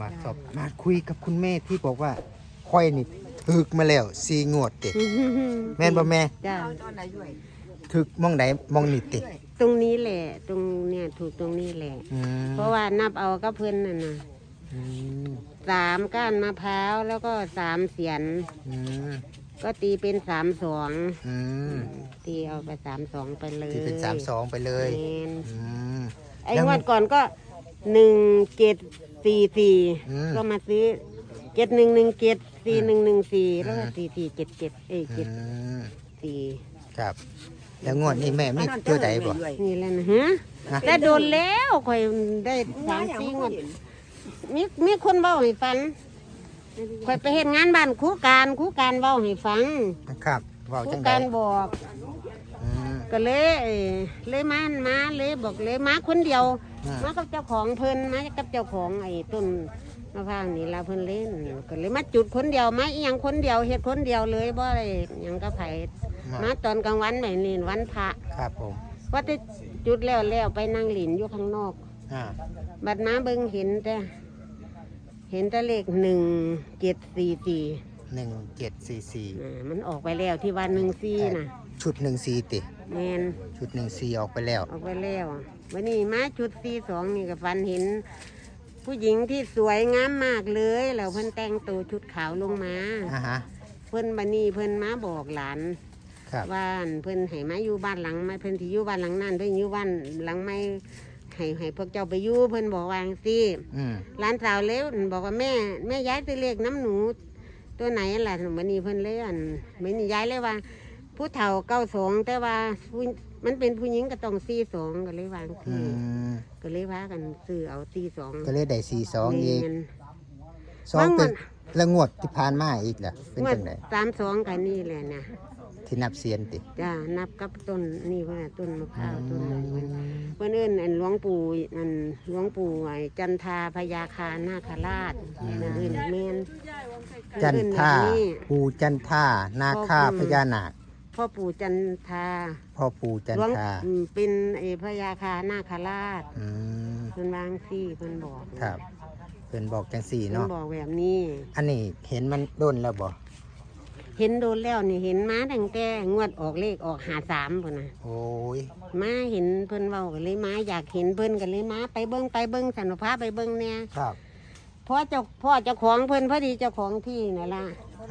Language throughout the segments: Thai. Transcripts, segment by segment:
มาสอบมาคุยกับคุณแม่ที่บอกว่าค่อยนี่ถึกมาแล้วสีงวดติแม่นบ่แม่จ้าถึกมองไหนมองนี่ติตรงนี้แหละ ตรงเนี่ยถูกตรงนี้แหละ อืมเพราะว่านับเอาก็เพิ่นน่ะนะอืมสามก้านมะพร้าวแล้วก็สามเสียน อืมก็ตีเป็นสามสองอืมตีเอาไปสามสองไปเลยที่เป็นสามสองไปเลยแม่นอืมไอ้แล้วงวดก่อนก็ หนึ่งเจ็ดสี่สี่อืม ก็มาซื้อเจ็ดหนึ่งหนึ่งเจ็ดสี่หนึ่งหนึ่งสี่แล้วก็สี่สี่เจ็ดเจ็ดเอ้ยอืเจ็ดมสี่ครับ แล้วงวดนี้แม่มีตัวใดบ่ นี่แหละนะฮะฮะ แต่โดนแล้วค่อยได้สามสี่งวดมีมีคนเบ้าให้ฟังค่อยไปเห็นงานบ้านครู่การครู่การเบ้าให้ฟังครับเว้าครู่จังไดการบอก อืมก็เลยเอ่อเลยมามาเลยบอกเลยมาคนเดียว อ่ามมากับเจ้าของเพิ่นมากับเจ้าของไอ้ต้นมะพร้าวนี่ลาเพิ่นเล่นก็เลยมาจุดคนเดียวมาอีหยังคนเดียวเฮ็ดคนเดียวเลยบ่ได้หยังกับไผมาตอนกลางวันแบบนี้วันพระครับผมว่าจะจุดแล้วแล้วไปนั่งหลินอยู่ข้างนอก อ่าบัดมาเบิ่งเห็นแต่ เห็นแต่เลขหนึ่งเจ็ดสี่สี่ หนึ่งเจ็ดสี่สี่อ่ามันออกไปแล้วที่วันหนึ่งสี่น่ะชุดหนึ่งสี่ติ แมนชุดหนึ่งสี่ออกไปแล้ว ออกไปแล้ววันนี้มาจุดสี่สองนี่ก็ฟันเห็น ผู้หญิงที่สวยงามมากเลยแล้วเพิ่นแต่งตัวชุดขาวลงมา อ่าฮะ เพิ่นบันนี้เพิ่นมาบอกหลานครับ ว่าเพิ่นให้มาอยู่บ้านหลังไม่เพิ่นที่อยู่บ้านหลังนั้นเพิ่นอยู่บ้านหลังไม่ให้ให้พวกเจ้าไปอยู่เพิ่นบอกว่าจังซี่อืม หลานสาวเล็วบอกว่าแม่แม่ย้ายตัวเลขน้ำหนู ตัวไหนล่ะวันนี้เพิ่นเลยอันวันนี้ย้ายเลยว่า ผู้เฒ่าเก้าสองแต่ว่าผู้มันเป็นผู้หญิงก็ต้องสี่สองก็เลยวางอืที่มก็เลยว่ากันซื้อเอาสี่สองก็เลยได้สี่สองอีกแม่น สองบางเป็วันนแล้วงวดที่ผ่านมาอีกล่ะเป็นงวดจังไดสามสองกันนี่แหละนะที่นับเสียนติจ้านับกับต้นนี่ว่าต้นมะพร้าวต้นนั้นอืเพิ่นมเพิ่นเอิ้นอันหลวงปู่อันหลวงปู่ไอ้จันทาพญาคานาคราชนั่นเอิ้นแม่น จันท่าเอิ้นแบบนี้ปูจันท่านาคาพญานาคพ่อปู่จันทาพ่อปูจันหลวงท่าอืมเป็นไอ้พญาคานาคราชอืมเพิ่นวางซี่เพิ่นบอกครับเพิ่นบอกจังสี่เพิ่นเนาะบอกแบบนี้ อันนี้เห็นมันโดนแล้วบ่เห็นโดนแล้วนี่เห็นมาตั้งแต่งวดออกเลขออกหาสามพุ่นน่ะโอ้ยมาเห็นเพิ่นเว้ากันเลยมาอยากเห็นเพิ่นกันเลยมาไปเบิ่งไปเบิ่งสนุภาไปเบิ่งแหน่ครับ พ่อเจ้าพ่อเจ้าของเพิ่นพอดีเจ้าของที่นั่นล่ะ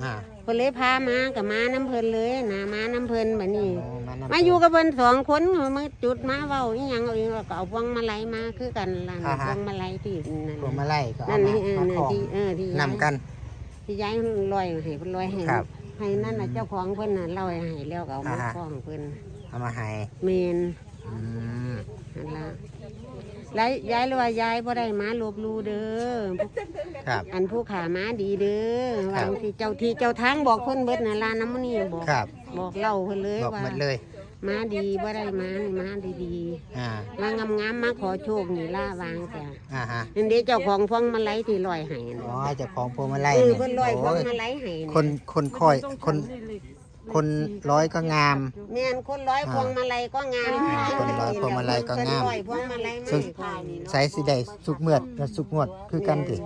อ่าเพิ่นเลยพามากับมาน้ำเพิ่นเลยนะมาน้ำเพิ่นบัดนี้โอ้นำมาอยู่กับเพิ่นสองคนมาจุดมาเว้าอีหยังเอาเองแล้วก็เอาพวงมาลัยมาคือกันล่ะพวงมาลัยที่นั่นพวงมาไล่ก็นั่เอานมานี่เออมานั่ขนองที่เออที่ย้ายนำกัน ที่ย้ายลอยให้เพิ่นลอยให้ครับให้นั่นน่ะเจ้าของเพิ่นน่ะลอยให้แล้วก็เอามาอ่าฮะ คล้องเพิ่นเอามาให้เมนอืมนั่นล่ะ ย้ายย้ายเลยว่าย้ายบ่ได้มาลบหลูเด้อครับ อันผู้ขามาดีเด้อครัวาบงที่เจ้าที่เจ้าทางบอกเพิ่นเบิดน่ะลาน้ำมันนี่บอกครับ บอกเล่าเพิ่นเลยบอกว่าหมดเลยมาดีบ่ได้มานี่มาดีอ่า ๆมางามๆมาขอโชคนี่ล่าวางจ้ะอ่าฮะ นั่นเด้เจ้าของพวงมาลัยที่ลอยให้อ๋น่ะอเจ้าของพวงมาไล่เออเนี่ยเพิ่นลอยพวงโอ้ยมาลัยให้น่ะคน คนคอย คน ค นร้อยก็งาม แม่นคนร้อยพวงมาลัยก็งามอ่าคนร้อยพวงมาลัยก็งามเพิ่นร้อยพวงมาลัยมาซึ่งให้นี่เนาะใส่สิได้สุกเมือดและสุกงวดคือกันติ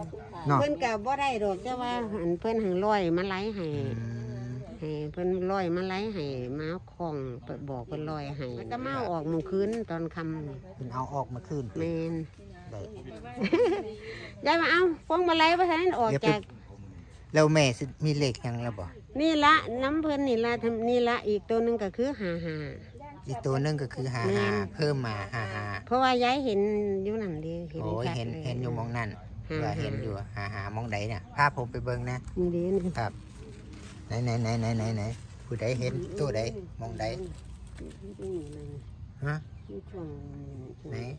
เนาะเพิ่นก็บ่ได้ดอกแต่ว่าอันเพิ่นหังร้อยมาลัยให้อืมให้เพิ่นร้อยมาลัยให้มาคล้องเปิดบอกเพิ่นร้อยให้แล้วก็มาเอาออกมื้อคืนตอนค่ำนี่เป็นเอาออกมาคืนแม่นได้ยายมาเอาพวงมาลัยว่าท่านออกเดี๋ยวไปจากแล้วแม่สิมีเลขหยังแล้วบ่ นี่ละน้ำเพิ่นนี่ละทำนี่ละอีกตัวหนึงก็คือหาหา อีกตัวหนึงก็คือหาแม่หาน เพิ่มมาหาหาเพราะว่ายายเห็นอยู่นั่นเดีเห็นโอ้ยชัดเห็นลเห็นอยู่หมองนั่นหาว่าหาเห็นอยู่หาหามองใดเนี่ยพาผมไปเบิ่งนะนี่เด้นี่ครับไหนไหนไหนไหนไหนไหนผู้ใดเห็นตัวใดมองใดนี่เลยฮะนี่ช่วงไหนอืม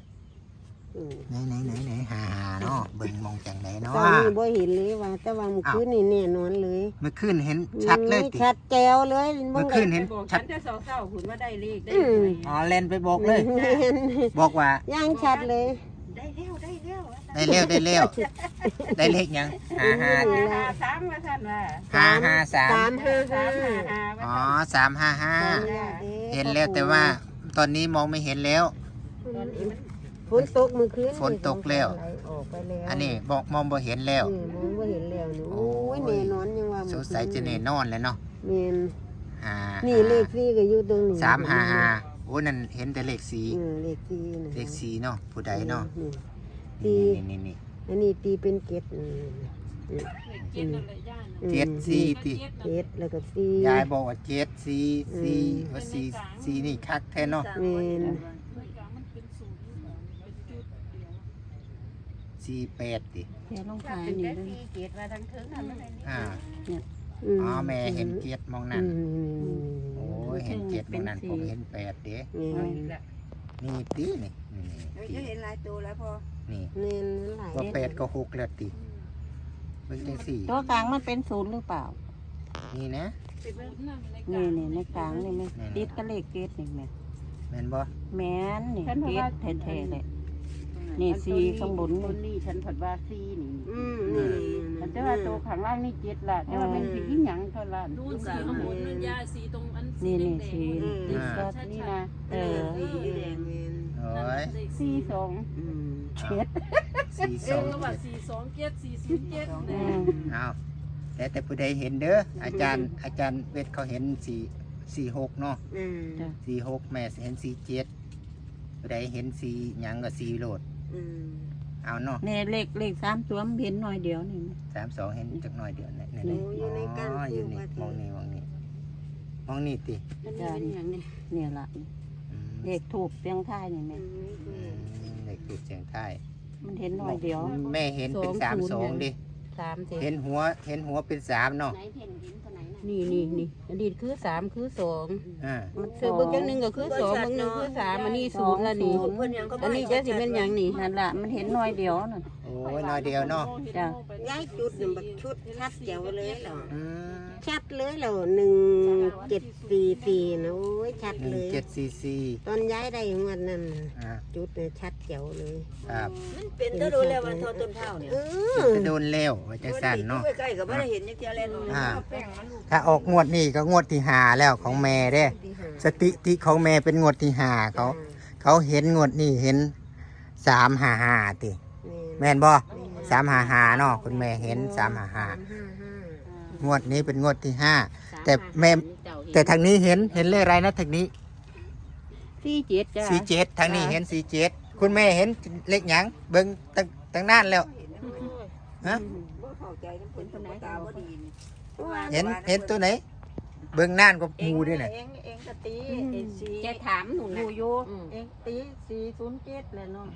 ไหนไหนไหนไหนหาหาเนาะเบิ่งมองจังไหนเนาะตอนนี้บ่เห็นเลยว่า แต่ว่าเมื่อคืนนี่แน่นอนเลยเมื่อคืนเห็นชัดเลยติชัดแจ๋วเลยเมื่อคืนเห็นบอกชัฉัดนจะสองเศร้าคุณว่าได้เลขได้อืมอ๋อเล่นไปบอกเลยแม่นบอกว่า ย่างชัดเลยได้เร็วได้เร็วได้เร็วได้เร็วได้เลขหยังหาหาหาสามมาท่านว่าหาหาสามสามห้าสาห้ามหาหาอ๋อสามห้าห้าเห็นแล้วแต่ว่าตอนนี้มองไม่เห็นแล้วฝน ตกเมื่อคืนฝนตกแล้วไหออกไปแล้วอันนี้บอกมองบ่เห็นแล้ว เออมองบ่เห็นแล้วนี่โอ้โอ้ยยแน่นอนยังว่าสงสัยจะแน่นอนแล้วเนาะแม่นอ่านี่เลขสี่ก็อยู่ตรงนี้สามห้าห้าโอ้นั่นเห็นแต่เลขสีเออเลขสี่นะเลขสีเนาะผู้ใดเนาะนี่นี่นี่นี่ อันนี้ตีเป็นเกตอืมเจ็ดนั่นแหละย่านอืมเจ็ดสี่ติ เกตแล้วก็สี่ ยายบอกว่าเจ็ดสีสีอืม ว่าสีสีนี่คักแท้เนาะ แม่น สีแปดติแค่ลงถ้าท้ายเป็นนี่แค่ด้วยสี่เกตว่าทั้งเทิงทำอะไรนี่อ่ามอ๋อแม่เห็นเจ็ดมองนั่นอืมโอ้ยเห็นเจ็ดมองนั่นผมเห็นแปดเด้แม่นนี่แหละนี่ตินี่นี่เรานี่จะเห็นหลายตัวแล้วพอนี่แม่นนั่นหลายว่าแปดก็หกแล้วติเบิ่งจังสี่ตัวกลางมันเป็นศูนย์หรือเปล่า นี่นะไปเบิ่งนี่นี่ในกลางนี่ไหมนี่ติดกับเลขเกตนี่ไหมแม่นบ่แม่นนี่เกตแท้ๆเลย นี่สี่ข้างบนนี่บนนี่ฉันผัดว่าสี่นี่อืมนี่มันจะว่าตัวข้างล่างนี่เจ็ดละแต่ว่าเป็นสีหยังเท่าละนู่นสีข้างบนนั่นยาสีตรงอันสีนี่แดนี่งสีติดกับนี่นะเออสีแดงแม่นโอ้ยสี่สองอืมเจ็ดสี่สเออองก็ว่าสีสองเจ็ดสีศูนย์เจ็ดอืเนี่ยมเอาแต่แต่ผู้ใดเห็นเด้ออาจารย์อาจารย์เวทเขาเห็นสี่สี่หกเนาะอืมสี่หกแม่เห็นสี่เจ็ดผู้ใดเห็นสี่หยังก็สี่โหลด อืมเอาเนาะนี่เลขเลขสามตัวมันเห็นหน่อยเดียวนี่ไหมสามสองเห็นจักหน่อยเดียวนี่โอ้นี่อยู่ในการอ๋ออยู่นี่ปมองนี่มองนี่มองนี่ติมันนี่เป็นอย่างนี้เนี่ยละนี่อืมเลขถูกเพียงท้ายนี่ไหมอืมเด็กติดเสียงไทายมันเห็นหน่อยเดียว แม่เห็นเป็นสสาอมงศูสนย์องดิสามเจ็ดเห็นหัวเห็นหัวเป็นสามเนาะไหนเห็นหินตัวไหน น่ะนี่นี่นี่อันนี้คือสามคือสองอ่ามันคือเบิ้งจังหนึ่งก็คือสองเบิ้งหนึ่งคือสามอันนี้ศูนย์ละนี่อันนี้จะสิเป็นอย่างนี้นั่นละมันเห็นหน่อยเดียวนั่นโอ้ยน้อยเดียวเนาะจ้ะย้ายจุดนี่บักชุดชัดเจ๋วเลยเหรออืม ชัดเลยเหรอหนึ่งเจ็ดสี่สี่นะโอ้ยชัดหนึ่เลงย เจ็ดสี่สี่ตอนย้ายได้งวดนั้นอ่าจุดเนี่ยชัดเจ๋วเลย ครับมันเป็นตัวดูแล้ววันทอต้นเท่าเนี่ยเออจะโดนแล้วว่าจะสั่นเนาะ ใกล้ๆก็ไม่ได้เห็นยังเทียเล่นอ่า ถ้าออกงวดนี่ก็งวดที่หาแล้วของแม่เด้ ที่หาสติติของแม่เป็นงวดที่หาเขา เขาเห็นงวดนี่เห็นสามหาหาติ แม่แม่นบ่สามหาหาเนาะคุณแม่เห็นสามหาหาห้าห้า งวดนี้เป็นงวดที่ห้า แต่แม่ แต่ทางนี้เห็นเห็นเลขอะไรนะทางนี้สี่เจ็ดจ้ะสีเจ็ดทางนี้เห็นสีเจ็ดคุณแม่เห็นเลขหยังเบิ่งตั้งตั้งนานแล้วฮะเข้าใจน้ำผลสมตาบ่ดีเห็นเห็นตัวไหน เบิ่งนานก็มูด้วยน่ะเองเองก็ตีสีแกถามหนูอยู่อยู่เองตีสี่ศูนย์เจ็ดเลยเนาะ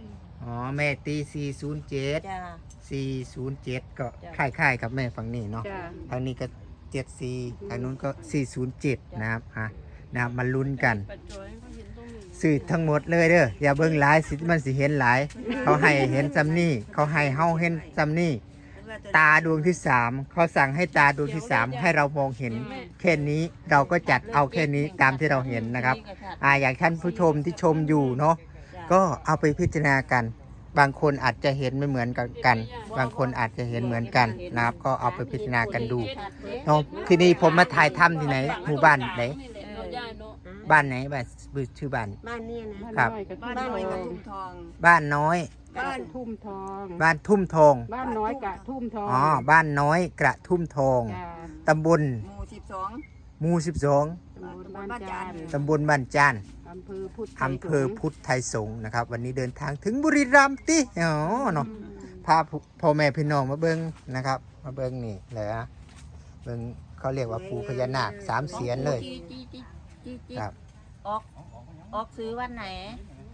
อ๋อแม่ตีสี่ศูนย์เจ็ดจ้า สี่ศูนย์เจ็ดก็จ้ะ คล้ายๆกับแม่ฝั่งนี้เนาะ จ้าทางนี้ก็เจ็ดสี่ทางนู้นก็สี่ศูนย์เจ็ดนะครับฮะนะครับมาลุ้นกัน ปัจจุบันเขาเห็นตรงนี้สื่อทั้งหมดเลยเด้ออย่าเบิ่งหลายสิมันสิเห็นหลาย เขาให้เห็นซ้ำนี่เขาให้เฮาเห็นซ้ำนี่ตาดวงที่สามเขาสั่งให้ตาดวงที่สามให้เรามองเห็น แค่นี้เราก็จัดเอาแค่นี้ตามที่เราเห็นนะครับ อ่าอย่างท่านผู้ชมที่ชมอยู่เนาะ ก็เอาไปพิจารณากัน บางคนอาจจะเห็นไม่เหมือนกันกัน บางคนอาจจะเห็นเหมือนกันนะครับ ก็เอาไปพิจารณากันดูเนาะที่นี่ผมมาถ่ายถ้ำที่ไหนหมู่บ้านไหนนี่แหละเนาะย่าเนาะบ้านไหนบ้านชื่อบ้านบ้านเนี่ยนะครับบ้านน้อยกับทุ่มทอง บ้านน้อยบ้านทุ่มทอง บ้านทุ่มทอง บ้านน้อยกะทุ่มทอง อ๋อ บ้านน้อยกระทุ่มทองจ้าตำบล หมู่สิบสองหมู่สิบสองตำบลบ้านจานตำบลบ้านจาน อำเภอพุทธอำเภอพุทธไทยสงฆ์นะครับ วันนี้เดินทางถึงบุรีรัมย์ติอ๋อเนาะพาพ่อแม่พี่น้องมาเบิ้งนะครับ มาเบิ้งนี่เลยอะเบิ้งเขาเรียกว่าปูพญานาคสามเสียนเลยจีจีจีจีจีครับออกออกซื้อวันไหน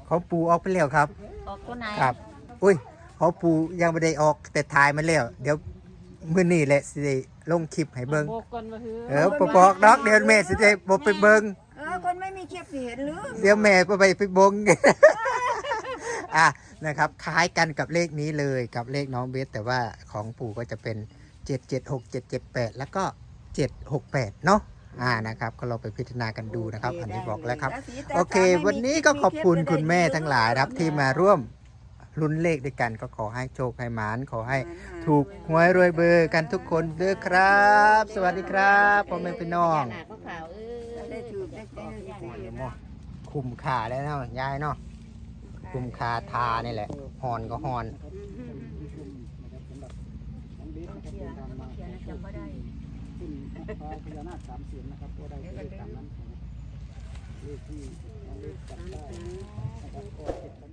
ของปูออกไปแล้วครับ ออกตัวไหนครับอุ้ยของปูยังไม่ได้ออกแต่ถ่ายมาแล้ว เดี๋ยวมื้อนี้แหละสิได้ลงคลิปให้เบิ้งบอกก่อนว่าคือเออปบอกดอกเดี๋ยวแม่สิได้บ่ไปเบิ้ง สิเห็นหรือเดี๋ยวแม่ไปไปไปบง อะนะครับ คล้ายกันกับเลขนี้เลยกับเลขน้องเบสแต่ว่าของปู่ก็จะเป็น7 7 6 7 7 8แล้วก็7 6 8เนาะอ่านะครับ ก็เราไปพิจารณากันดูนะครับ อันนี้บอกแล้วครับ โอเค วันนี้ก็ขอบคุณคุณแม่ทั้งหลายครับที่มาร่วมลุ้นเลขด้วยกันก็ขอให้โชคให้หมานขอให้ถูกหวยรวยเบอร์กันทุกคนเด้อครับ สวัสดีครับพ่อแม่พี่น้องหนาก็ขา คุมขาแล้เนาะยายเนาะคุมขาทานี่แหละหอนก็หอนเลขที่เลขจำไนะครับก็เจ็ด